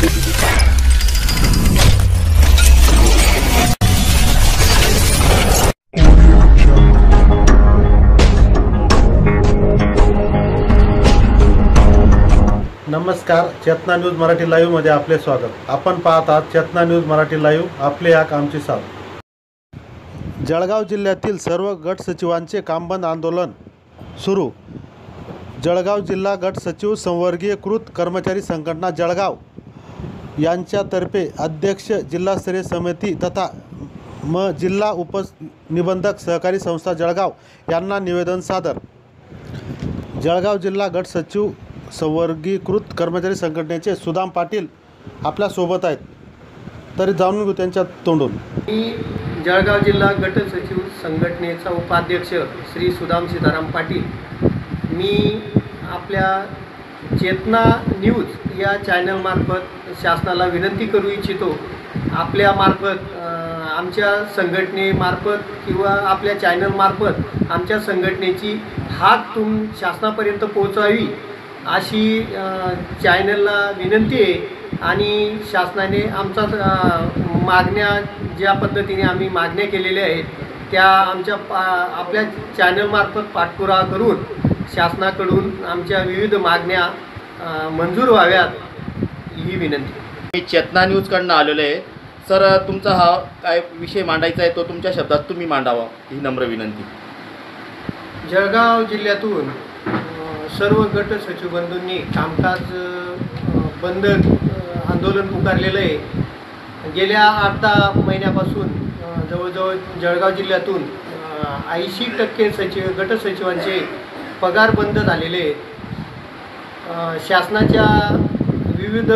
नमस्कार चेतना न्यूज मराठी लाईव्हमध्ये आपले स्वागत. आपण पाहत आहात चेतना न्यूज मराठी लाईव्ह आपले या आमची साथ. जळगाव जिल्ह्यातील सर्व गट सचिवांचे कामबंद आंदोलन सुरू. जळगाव जिल्हा गट सचिव संवर्गीयकृत कर्मचारी संघटना जळगाव. यांच्यातर्फे अध्यक्ष जिल्हास्तरीय समिती तथा म जिल्हा उपनिबंधक सहकारी संस्था जळगाव यांना निवेदन सादर. जळगाव जिल्हा गट सचिव संवर्गीकृत कर्मचारी संघटनेचे सुदाम पाटील आपल्यासोबत आहेत. तरी जाणून घेऊ त्यांच्या तोंडून. मी जळगाव जिल्हा गट सचिव संघटनेचा उपाध्यक्ष श्री सुदाम सीताराम पाटील. मी आपल्या चेतना न्यूज या चॅनलमार्फत शासनाला विनंती करू इच्छितो. आपल्यामार्फत आमच्या संघटनेमार्फत किंवा आपल्या चॅनलमार्फत आमच्या संघटनेची हाक तुम शासनापर्यंत पोहोचावी अशी चॅनलला विनंती आहे आणि शासनाने आमचा मागण्या ज्या पद्धतीने आम्ही मागण्या केलेल्या आहेत त्या आमच्या पा आपल्या चॅनलमार्फत पाठपुरावा करून शासनाकडून आमच्या विविध मागण्या मंजूर व्हाव्यात ही विनंती. मी चेतना न्यूजकडनं आलेलो आहे. सर तुमचा हा काय विषय मांडायचा आहे तो तुमच्या शब्दात तुम्ही मांडावा ही नम्र विनंती. जळगाव जिल्ह्यातून सर्व गट सचिव बंधूंनी कामकाज बंद आंदोलन पुकारलेलं आहे. गेल्या आठ दहा महिन्यापासून जवळजवळ जळगाव जिल्ह्यातून ऐंशी टक्के सचिव गट सचिवांचे पगार बंद झालेले आहेत. शासनाच्या विविध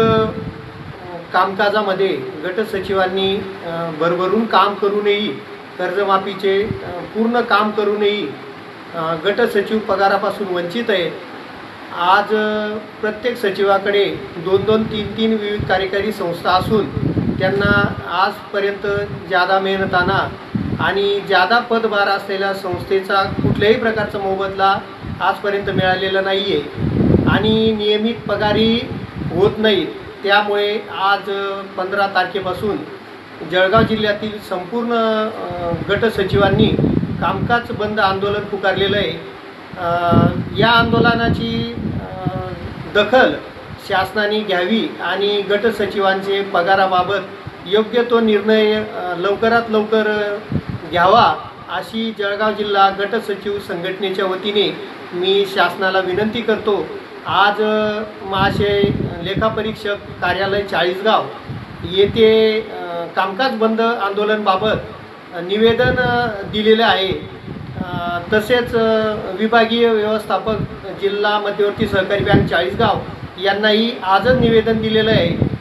कामकाजामध्ये गट सचिवांनी भरभरून काम करूनही कर्जमाफीचे पूर्ण काम करूनही अं, गट सचिव पगारापासून वंचित आहेत. आज प्रत्येक सचिवाकडे दोन दोन तीन तीन विविध कार्यकारी संस्था असून त्यांना आजपर्यंत जादा मेहनताना आणि जादा पदभार असलेल्या संस्थेचा कुठल्याही प्रकारचा मोबदला आजपर्यंत मिळालेला नाही आहे आणि नियमित पगारी होत नाहीत त्यामुळे आज पंधरा तारखेपासून जळगाव जिल्ह्यातील संपूर्ण गटसचिवांनी गट सचिवांनी कामकाज बंद आंदोलन पुकारलेलं आहे. या आंदोलनाची दखल शासनाने घ्यावी आणि गट सचिवांचे पगाराबाबत योग्य तो निर्णय लवकरात लवकर घ्यावा अशी जळगाव जिल्हा गट सचिव संघटनेच्या वतीने मी शासनाला विनंती करतो. आज महाशय लेखापरीक्षक कार्यालय चाळीसगाव येथे कामकाज बंद आंदोलनबाबत निवेदन दिलेलं आहे. तसेच विभागीय व्यवस्थापक जिल्हा मध्यवर्ती सहकारी बँक चाळीसगाव यांनाही आजच निवेदन दिलेलं आहे.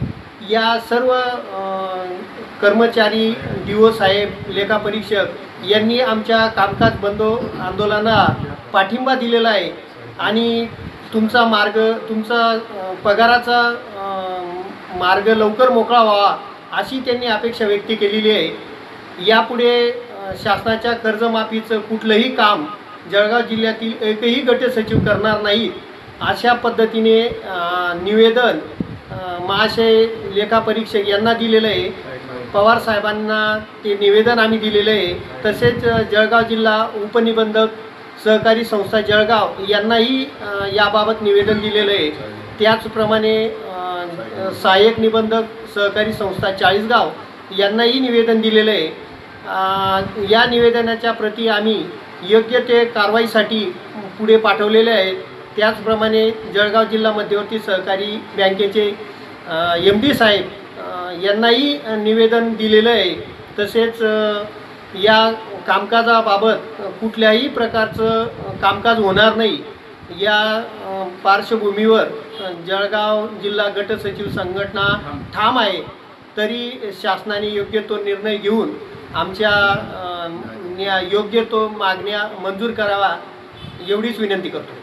या सर्व कर्मचारी डी ओ साहेब लेखापरीक्षक यांनी आमच्या कामकाज बंद आंदोलनाला पाठिंबा दिलेला आहे. आणि तुमचा मार्ग तुमचा पगाराचा मार्ग लवकर मोकळा व्हावा अशी त्यांनी अपेक्षा व्यक्त केलेली आहे. यापुढे शासनाच्या कर्जमाफीचं कुठलंही काम जळगाव जिल्ह्यातील एकही गट सचिव करणार नाही अशा पद्धतीने निवेदन महाशय लेखापरीक्षक यांना दिलेलं आहे. पवार साहेबांना ते निवेदन आम्ही दिलेलं आहे. तसेच जळगाव जिल्हा उपनिबंधक सहकारी संस्था जळगाव यांनाही याबाबत निवेदन दिलेलं आहे. त्याचप्रमाणे सहाय्यक निबंधक सहकारी संस्था चाळीसगाव यांनाही निवेदन दिलेलं आहे. या निवेदनाच्या प्रती आम्ही योग्य ते कारवाईसाठी पुढे पाठवलेले आहेत. त्याचप्रमाणे जळगाव जिल्हा मध्यवर्ती सहकारी बँकेचे एम डी साहेब यांनाही निवेदन दिलेलं आहे. तसेच या कामकाजाबाबत कुठल्याही प्रकारचं कामकाज होणार नाही. या पार्श्वभूमीवर जळगाव जिल्हा गट सचिव संघटना ठाम आहे. तरी शासनाने योग्य तो निर्णय घेऊन आमच्या न्या- योग्य तो मागण्या मंजूर करावा एवढीच विनंती करतो.